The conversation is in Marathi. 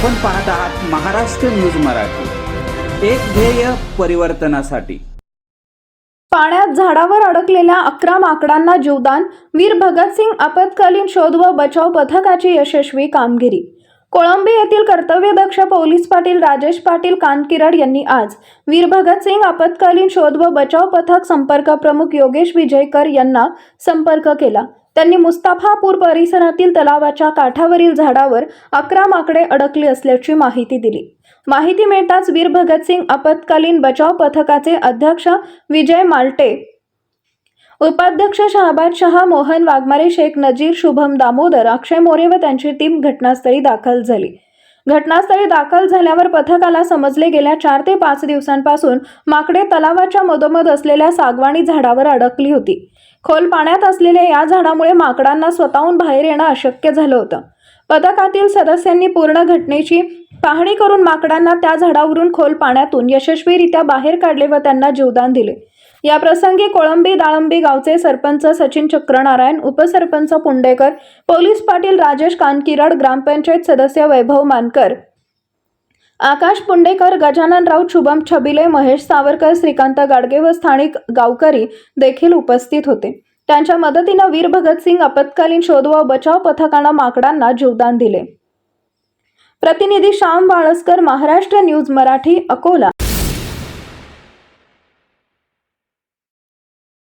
आपण पाहत आहात महाराष्ट्र न्यूज मराठी. एक ध्येय परिवर्तनासाठी. पाण्यात झाडावर अडकलेल्या अकरा माकडांना जीवदान वीर भगतसिंग आपत्कालीन शोध व बचाव पथकाची यशस्वी कामगिरी. कोळंबी येथील कर्तव्यदक्ष पोलीस पाटील राजेश पाटील कानकिरड यांनी आज वीर भगतसिंग आपत्कालीन शोध व बचाव पथक संपर्क प्रमुख योगेश विजयकर यांना संपर्क केला. त्यांनी मुस्ताफापूर परिसरातील तलावाच्या काठावरील झाडावर अकरा माकडे अडकली असल्याची माहिती दिली. माहिती मिळताच वीर भगतसिंग आपत्कालीन बचाव पथकाचे अध्यक्ष विजय माल्टे उपाध्यक्ष शहाबाद शहा मोहन वाघमारे शेख नजीर शुभम दामोदर अक्षय मोरे व त्यांची टीम घटनास्थळी दाखल झाली. घटनास्थळी दाखल झाल्यावर पथकाला समजले गेल्या चार ते पाच दिवसांपासून माकडे तलावाच्या मधोमध असलेल्या सागवाणी झाडावर अडकली होती. खोल पाण्यात असलेल्या या झाडामुळे माकडांना स्वतःहून बाहेर येणं अशक्य झालं होतं. पथकातील सदस्यांनी पूर्ण घटनेची पाहणी करून माकडांना त्या झाडावरून खोल पाण्यातून यशस्वीरित्या बाहेर काढले व त्यांना जीवदान दिले. या प्रसंगी कोळंबी दाळंबी गावचे सरपंच सचिन चक्रनारायण उपसरपंच पुंडेकर पोलीस पाटील राजेश कानकिरड ग्रामपंचायत सदस्य वैभव मानकर आकाश पुंडेकर गजानन राऊत शुभम छबिले महेश सावरकर श्रीकांत गाडगे व स्थानिक गावकरी देखील उपस्थित होते. त्यांच्या मदतीनं वीर भगतसिंग आपत्कालीन शोध व बचाव पथकानं माकडांना जीवदान दिले. प्रतिनिधी श्याम बाळस्कर महाराष्ट्र न्यूज मराठी अकोला.